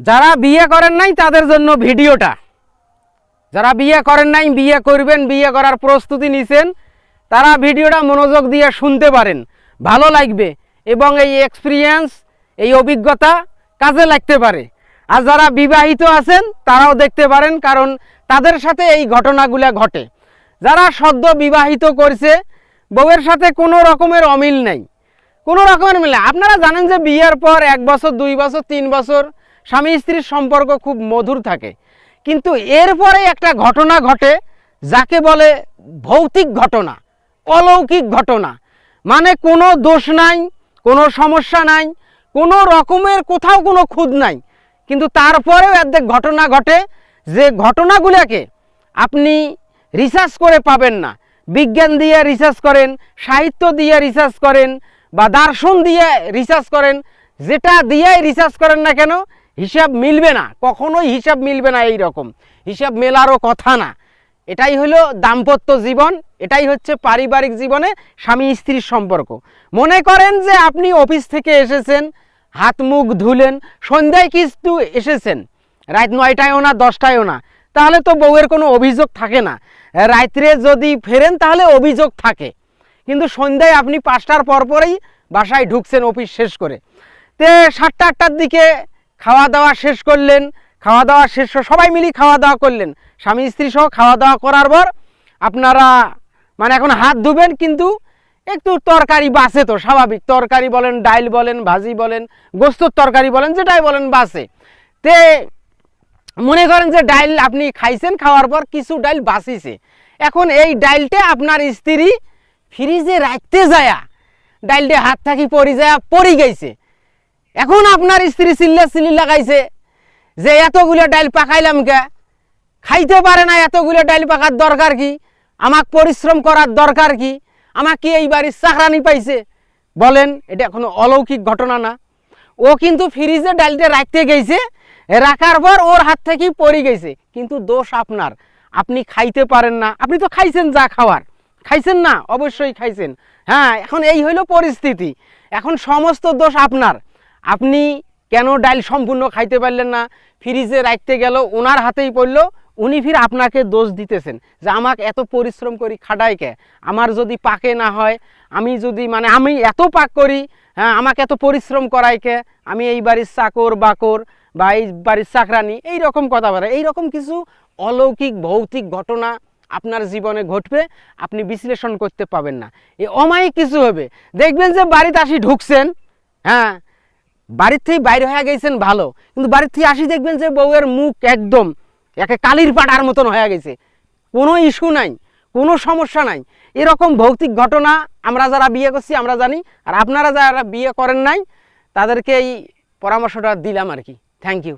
যারা বিয়ে করেন নাই তাদের জন্য ভিডিওটা। যারা বিয়ে করেন নাই, বিয়ে করবেন, বিয়ে করার প্রস্তুতি নিছেন, তারা ভিডিওটা মনোযোগ দিয়ে শুনতে পারেন। ভালো লাগবে এবং এই এক্সপিরিয়েন্স এই অভিজ্ঞতা কাজে লাগতে পারে। আর যারা বিবাহিত আছেন, তারাও দেখতে পারেন, কারণ তাদের সাথে এই ঘটনাগুলো ঘটে। যারা সদ্য বিবাহিত করছে, বউয়ের সাথে কোনো রকমের অমিল নাই। কোনো রকমের মিলে আপনারা জানেন যে বিয়ের পর এক বছর, দুই বছর, তিন বছর স্বামী স্ত্রীর সম্পর্ক খুব মধুর থাকে। কিন্তু এরপরে একটা ঘটনা ঘটে, যাকে বলে ভৌতিক ঘটনা, অলৌকিক ঘটনা। মানে কোনো দোষ নাই, কোনো সমস্যা নাই, কোনো রকমের কোথাও কোনো খুদ নাই। কিন্তু তারপরেও এদের ঘটনা ঘটে যে ঘটনাগুলোকে আপনি রিসার্চ করে পাবেন না। বিজ্ঞান দিয়ে রিসার্চ করেন, সাহিত্য দিয়ে রিসার্চ করেন, বা দার্শন দিয়ে রিসার্চ করেন, যেটা দিয়েই রিসার্চ করেন না কেন হিসাব মিলবে না, কখনোই হিসাব মিলবে না এই রকম হিসাব মেলারও কথা না। এটাই হলো দাম্পত্য জীবন, এটাই হচ্ছে পারিবারিক জীবনে স্বামী স্ত্রীর সম্পর্ক। মনে করেন যে আপনি অফিস থেকে এসেছেন, হাত মুখ ধুলেন, সন্ধ্যায় কিন্তু এসেছেন, রাত নয়টায়ও না, দশটায়ও না। তাহলে তো বউয়ের কোনো অভিযোগ থাকে না। রাত্রে যদি ফেরেন তাহলে অভিযোগ থাকে। কিন্তু সন্ধ্যায় আপনি পাঁচটার পর পরেই বাসায় ঢুকছেন অফিস শেষ করে। তে সাতটা আটটার দিকে খাওয়া দাওয়া শেষ করলেন খাওয়া দাওয়া শেষ সবাই মিলি খাওয়া দাওয়া করলেন। স্বামী, স্ত্রী সহ খাওয়া দাওয়া করার পর আপনারা মানে এখন হাত ধুবেন কিন্তু একটু তরকারি বাসে তো, স্বাভাবিক। তরকারি বলেন, ডাইল বলেন, ভাজি বলেন, গোস্তর তরকারি বলেন, যেটাই বলেন বাসে তে মনে করেন যে ডাইল আপনি খাইছেন, খাওয়ার পর কিছু ডাইল বাসিছে এখন এই ডাইলটা আপনার স্ত্রী ফ্রিজে রাখতে যায়া, ডাইলটা হাত থাকি পরি যায় পরি গেছে। এখন আপনার স্ত্রী চিল্লা চিল্লি লাগাইছে যে এতগুলো ডাইল পাকাইলাম কে? খাইতে পারে না এতগুলো ডাইল পাকার দরকার কি? আমাক পরিশ্রম করার দরকার কি? আমাকে এই বাড়ির চাকরানি পাইছে? বলেন, এটা কোনো অলৌকিক ঘটনা না। ও কিন্তু ফ্রিজে ডালটা রাখতে গেছে, রাখার পর ওর হাত থেকেই পড়ে গেছে। কিন্তু দোষ আপনার। আপনি খাইতে পারেন না। আপনি তো খাইছেন যা খাওয়ার। খাইছেন না? অবশ্যই খাইছেন। হ্যাঁ এখন এই হইল পরিস্থিতি। এখন সমস্ত দোষ আপনার। আপনি কেন ডাইল সম্পূর্ণ খাইতে পারলেন না? ফ্রিজে রাখতে গেল ওনার হাতেই পড়ল, উনি ফির আপনাকে দোষ দিতেছেন যে আমাকে এত পরিশ্রম করি খাটাই কে? আমার যদি পাকে না হয়, আমি যদি মানে আমি এত পাক করি হ্যাঁ আমাকে এত পরিশ্রম করাই কে? আমি এই বাড়ির চাকর বাকর বা এই বাড়ির চাকরানি, এই রকম কথা বলে। এইরকম কিছু অলৌকিক, ভৌতিক ঘটনা আপনার জীবনে ঘটবে, আপনি বিশ্লেষণ করতে পাবেন না। এই অমায়িক কিছু হবে। দেখবেন যে বাড়িতে আসি ঢুকছেন হ্যাঁ বাড়ির থেকে বাইর হয়ে গেছেন ভালো, কিন্তু বাড়ির থেকে আসি দেখবেন যে বউয়ের মুখ একদম একে কালির পাটার মতন হয়ে গেছে। কোনো ইস্যু নাই, কোনো সমস্যা নাই। এরকম ভৌতিক ঘটনা আমরা যারা বিয়ে করছি, আমরা জানি, আর আপনারা যারা বিয়ে করেন নাই, তাদেরকে এই পরামর্শটা দিলাম আর কি। Thank you